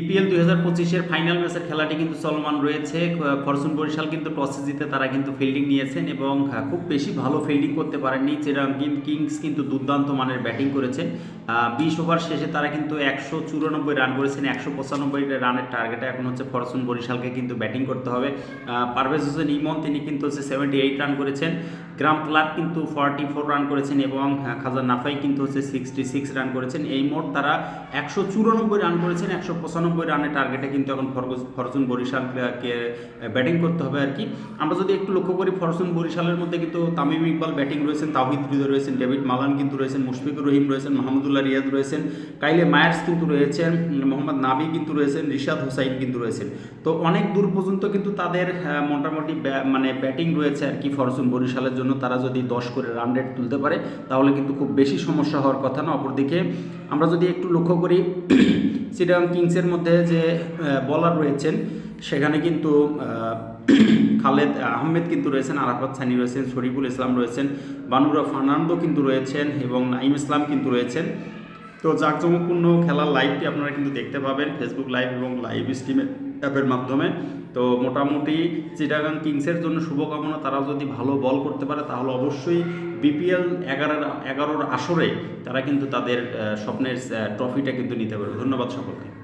BPL দুই হাজার পঁচিশের ফাইনাল ম্যাচের খেলাটি কিন্তু চলমান রয়েছে। ফরচুন বরিশাল কিন্তু টসে জিতে তারা কিন্তু ফিল্ডিং নিয়েছেন এবং খুব বেশি ভালো ফিল্ডিং করতে পারেননি। চিরাং কিংস কিন্তু দুর্দান্ত মানের ব্যাটিং করেছেন। বিশ ওভার শেষে তারা কিন্তু একশো চুরানব্বই রান করেছেন, একশো পঁচানব্বই রানের টার্গেটে এখন হচ্ছে ফরচুন বরিশালকে কিন্তু ব্যাটিং করতে হবে। পারভেজ হোসেন ইমন, তিনি কিন্তু হচ্ছে সেভেন্টি এইট রান করেছেন। গ্রাম ক্লার্ক কিন্তু ফর্টি ফোর রান করেছেন এবং খাজা নাফাই কিন্তু হচ্ছে সিক্সটি সিক্স রান করেছেন। এই মোট তারা একশো চুরানব্বই রান করেছেন, একশো পঁচানব্বই রানের টার্গেটে কিন্তু এখন ফরচুন বরিশালকে ব্যাটিং করতে হবে আর কি। আমরা যদি একটু লক্ষ্য করি, ফরচুন বরিশালের মধ্যে কিন্তু তামিম ইকবাল ব্যাটিং রয়েছেন তাহিদ হৃদয় রয়েছেন, ডেভিড মালান কিন্তু রয়েছেন, মুশফিকুর রহিম রয়েছেন, মাহমুদুল্লাহ রিয়াদ রয়েছেন, কাইলে মায়ার্স কিন্তু রয়েছেন, মোহাম্মদ নাবি কিন্তু রয়েছেন, রিশাদ হুসাইন কিন্তু রয়েছেন। তো অনেক দূর পর্যন্ত কিন্তু তাদের মোটামুটি মানে ব্যাটিং রয়েছে আর কি ফরচুন বরিশালের জন্য। তারা যদি দশ করে রান রেট তুলতে পারে, তাহলে কিন্তু খুব বেশি সমস্যা হওয়ার কথা না। অপরদিকে আমরা যদি একটু লক্ষ্য করি চিটাগাং কিংসের মধ্যে যে বলার রয়েছেন, সেখানে কিন্তু খালেদ আহমেদ কিন্তু রয়েছেন, আরাফাত সানি রয়েছেন, শরীফুল ইসলাম রয়েছেন, বানুরা ফার্নান্দো কিন্তু রয়েছেন এবং নাইম ইসলাম কিন্তু রয়েছেন। তো জাঁকজমকপূর্ণ খেলার লাইভটি আপনারা কিন্তু দেখতে পাবেন ফেসবুক লাইভ এবং লাইভ স্ট্রিমের অ্যাপের মাধ্যমে। তো মোটামুটি চিটাগাং কিংসের জন্য শুভকামনা। তারা যদি ভালো বল করতে পারে, তাহলে অবশ্যই বিপিএল এগারোর এগারোর আসরে তারা কিন্তু তাদের স্বপ্নের ট্রফিটা কিন্তু নিতে পারবে। ধন্যবাদ সকলকে।